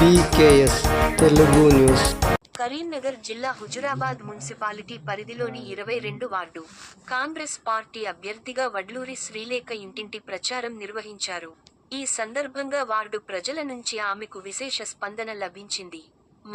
BKS Telugu news Karimnagar జిల్లా Huzurabad municipality పరిధిలోని ఇరవై రెండు వార్డు. కాంగ్రెస్ పార్టీ అభ్యర్థిగా వడ్లూరి శ్రీలేఖ ఇంటింటి ప్రచారం నిర్వహించారు. ఈ సందర్భంగా వార్డు ప్రజల నుంచి ఆమెకు విశేష స్పందన లభించింది.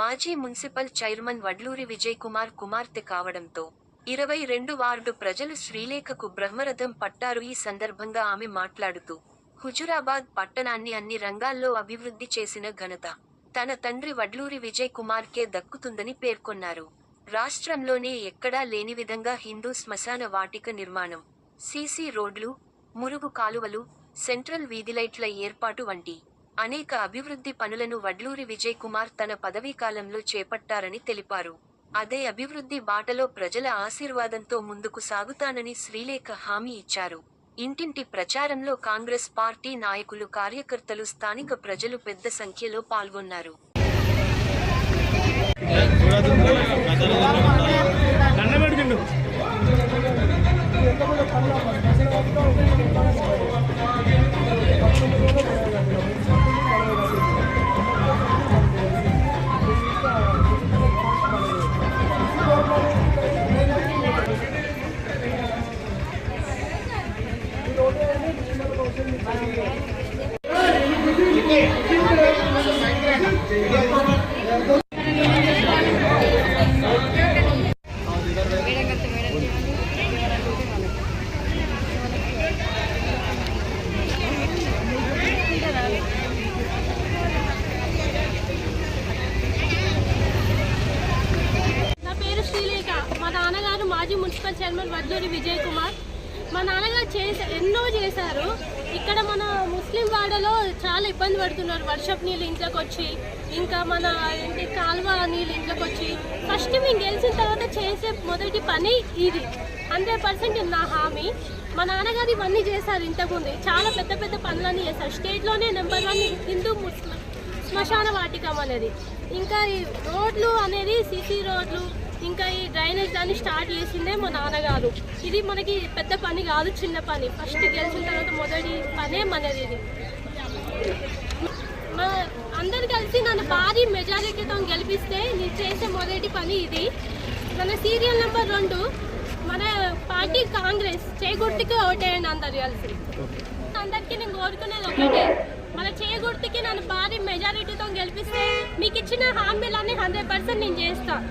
మాజీ మున్సిపల్ చైర్మన్ వడ్లూరి విజయ్ కుమార్ కుమార్తె కావడంతో ఇరవై రెండు వార్డు ప్రజలు శ్రీలేఖకు బ్రహ్మరథం పట్టారు ఈ సందర్భంగా ఆమె మాట్లాడుతూ హుజురాబాద్ పట్టణాన్ని అన్ని రంగాల్లో అభివృద్ధి చేసిన ఘనత. తన తండ్రి వడ్లూరి విజయ్ కుమార్కే దక్కుతుందని పేర్కొన్నారు. రాష్ట్రంలోనే ఎక్కడా లేని విధంగా హిందూ శ్మశాన వాటిక నిర్మాణం సీసీ రోడ్లు మురుగు కాలువలు సెంట్రల్ వీధిలైట్ల ఏర్పాటు వంటి అనేక అభివృద్ధి పనులను వడ్లూరి విజయ్ కుమార్ తన పదవీకాలంలో చేపట్టారని తెలిపారు. అదే అభివృద్ధి బాటలో ప్రజల ఆశీర్వాదంతో ముందుకు సాగుతానని శ్రీలేఖ హామీ ఇచ్చారు. ఇంటింటి ప్రచారంలో కాంగ్రెస్ పార్టీ నాయకులు కార్యకర్తలు స్థానిక ప్రజలు పెద్ద సంఖ్యలో పాల్గొన్నారు. మాజీ మున్సిపల్ చైర్మన్ వడ్లూరి విజయ్ కుమార్. మా నాన్నగారు చేసే ఎన్నో చేశారు. ఇక్కడ మన ముస్లిం వాడలో చాలా ఇబ్బంది పడుతున్నారు. వర్షపు నీళ్ళు ఇంట్లోకి వచ్చి ఇంకా మన ఏంటి కాలువ నీళ్ళు ఇంట్లోకి వచ్చి ఫస్ట్ మేము గెలిచిన తర్వాత చేసే మొదటి పని ఇది. హండ్రెడ్ పర్సెంట్ నా హామీ. మా నాన్నగారు ఇవన్నీ చేశారు ఇంతకుముందు. చాలా పెద్ద పెద్ద పనులన్నీ చేశారు. స్టేట్లోనే నెంబర్ వన్ హిందూ ముస్లిం శ్మశాన వాటికం అనేది. ఇంకా ఈ రోడ్లు అనేది సిసి రోడ్లు ఇంకా ఈ డ్రైనేజ్ దాన్ని స్టార్ట్ చేసిందే మా నాన్నగారు. ఇది మనకి పెద్ద పని కాదు చిన్న పని. ఫస్ట్ గెలిచిన తర్వాత మొదటి పనే మనది ఇది. మా అందరు కలిసి నన్ను భారీ మెజారిటీతో గెలిపిస్తే నేను చేసే మొదటి పని ఇది. మన సీరియల్ నెంబర్ రెండు మన పార్టీ కాంగ్రెస్ చేగుర్తికి ఓటేయండి అందరు కలిసి. అందరికీ నేను కోరుకునేది ఒకటే. మన చేయగుర్తికి నన్ను భారీ మెజారిటీతో గెలిపిస్తే మీకు ఇచ్చిన హామీలన్నీ హండ్రెడ్ పర్సెంట్ నేను చేస్తాను